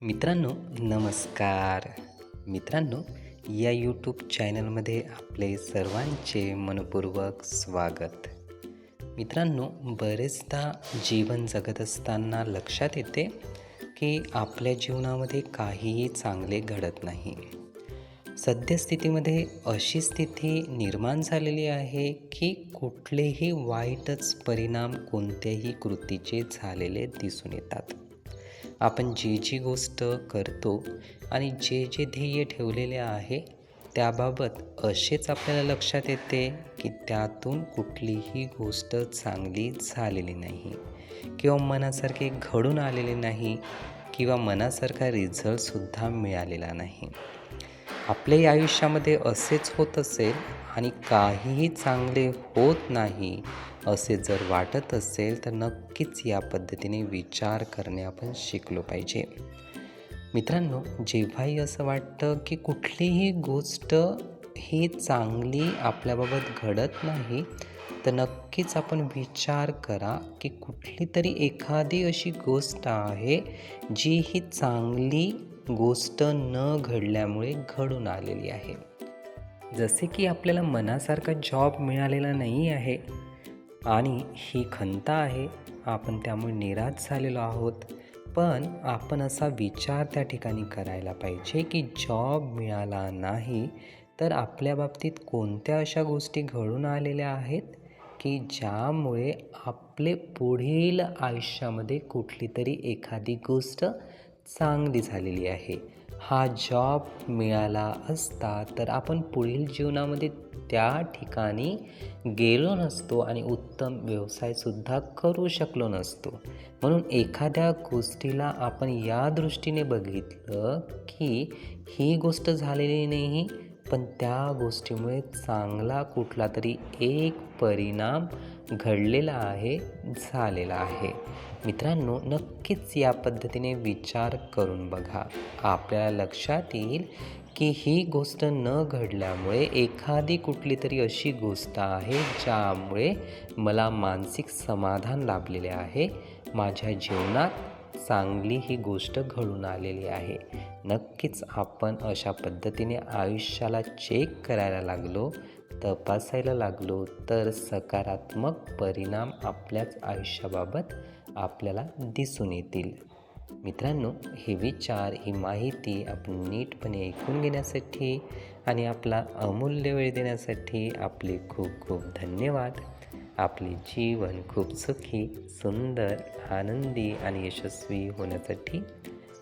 मित्रांनो नमस्कार. मित्रांनो या यूट्यूब चॅनलमध्ये आपले सर्वांचे मनपूर्वक स्वागत. मित्रांनो बरेचदा जीवन जगत असताना लक्षात येते की आपल्या जीवनामध्ये काहीही चांगले घडत नाही. सद्यस्थितीमध्ये अशी स्थिती निर्माण झालेली आहे की कुठलेही वाईटच परिणाम कोणत्याही कृतीचे झालेले दिसून येतात. आपण जी जी गोष्ट करतो आणि जे जे ध्येय ठेवलेले आहे त्याबाबत असेच आपल्याला लक्षात येते की त्यातून कुठलीही गोष्ट चांगली झालेली नाही किंवा मनासारखे घडून आलेले नाही किंवा मनासारखा रिझल्टसुद्धा मिळालेला नाही. आपल्याही आयुष्यामध्ये असेच होत असेल आणि काहीही चांगले होत नाही असे जर वाटत असेल तर नक्कीच या पद्धतीने विचार करणे आपण शिकलो पाहिजे. मित्रांनो जेव्हाही असं वाटतं की कुठलीही गोष्ट ही चांगली आपल्याबाबत घडत नाही तर नक्कीच आपण विचार करा की कुठली तरी एखादी अशी गोष्ट आहे जी ही चांगली गोष्ट न घडल्यामुळे घडून आलेली आहे. जसे की आपल्याला मनासारखा जॉब मिळालेला नाही आहे आणि ही खंत आहे आपण त्यामुळे निराश झालेलो आहोत. पण आपण असा विचार त्या ठिकाणी करायला पाहिजे की जॉब मिळाला नाही तर आपल्या बाबतीत कोणत्या अशा गोष्टी घडून आलेल्या आहेत की ज्यामुळे आपले पुढील आयुष्यामध्ये कुठली तरी एखादी गोष्ट चांगली झालेली आहे. हा जॉब मिळाला असता तर आपण पुढील जीवनामध्ये त्या ठिकाणी गेलो नसतो आणि उत्तम व्यवसायसुद्धा करू शकलो नसतो. म्हणून एखाद्या गोष्टीला आपण या दृष्टीने बघितलं की ही गोष्ट झालेली नाही पण त्या गोष्टीमुळे चांगला कुठला तरी एक परिणाम घडलेला आहे झालेला आहे. मित्रांनो नक्कीच या पद्धतीने विचार करून बघा. आपल्याला लक्षात येईल की ही गोष्ट न घडल्यामुळे एखादी कुठली तरी अशी गोष्ट आहे ज्यामुळे मला मानसिक समाधान लाभलेले आहे. माझ्या जीवनात चांगली ही गोष्ट घडून आलेली आहे. नक्कीच आपण अशा पद्धतीने आयुष्याला चेक करायला लागलो तपासायला लागलो तर सकारात्मक परिणाम आपल्याच आयुष्याबाबत आपल्याला दिसून येतील. मित्रांनो हे विचार ही माहिती आपण नीटपणे ऐकून घेण्यासाठी आणि आपला अमूल्य वेळ देण्यासाठी आपले खूप खूप धन्यवाद. आपले जीवन खूप सुखी सुंदर आनंदी आणि यशस्वी होण्यासाठी